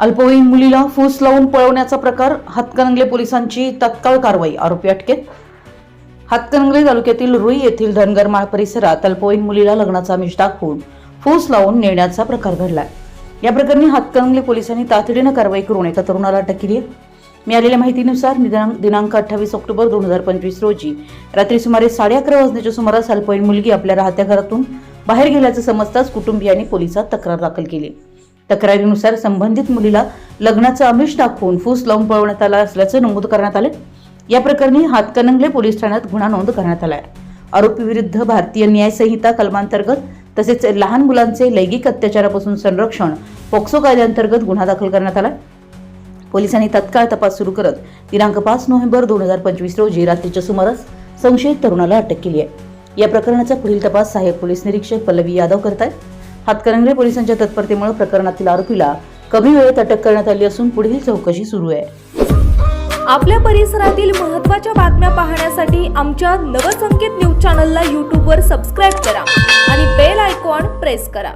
अल्पवयीन मुलीला फूस लावून पळवण्याचा प्रकार हातकणंगले पोलिसांची तत्काळ कारवाई आरोपी अटकेत. हातकणंगले तालुक्यातील रुई येथील धनगरमाळ परिसरात अल्पवयीन मुलीला लग्नाचा मिश दाखवून फूस लावून नेण्याचा प्रकार घडलाय. या प्रकरणी हातकणंगले पोलिसांनी तातडीनं कारवाई करून एका तरुणाला अटक केली आहे. मिळालेल्या माहितीनुसार दिनांक अठ्ठावीस ऑक्टोबर दोन हजार पंचवीस रोजी रात्री सुमारे साडे अकरा वाजण्याच्या सुमारास अल्पवयीन मुलगी आपल्या राहत्या घरातून बाहेर गेल्याचं समजताच कुटुंबियांनी पोलिसात तक्रार दाखल केली. तक्रारीनुसार संबंधित मुलीला लग्नाचं आमिष दाखवून फूस लावून पळवण्यात आला असल्याचं नमूद करण्यात आले या प्रकरणी हातकणंगले पोलीस ठाण्यात गुन्हा नोंद करण्यात आला आरोपी विरुद्ध भारतीय न्याय संहिता कलमांतर्गत तसेच लहान मुलांचे लैंगिक अत्याचारापासून संरक्षण पोक्सो कायद्याअंतर्गत गुन्हा दाखल करण्यात आला पोलिसांनी तत्काळ तपास सुरू करत दिनांक पाच नोव्हेंबर दोन हजार पंचवीस रोजी रात्रीच्या सुमारास संशयित तरुणाला अटक केली आहे. या प्रकरणाचा पुढील तपास सहाय्यक पोलीस निरीक्षक पल्लवी यादव करतायत. हातकणंगले पोलिसांच्या तत्परतेमुळे प्रकरणातील आरोपीला कमी वेळेत अटक करण्यात आली असून पुढील चौकशी सुरू आहे. आपल्या परिसरातील महत्त्वाच्या बातम्या पाहण्यासाठी आमच्या नवसंकेत न्यूज चॅनलला यूट्यूबवर सबस्क्राईब करा आणि बेल आयकॉन प्रेस करा.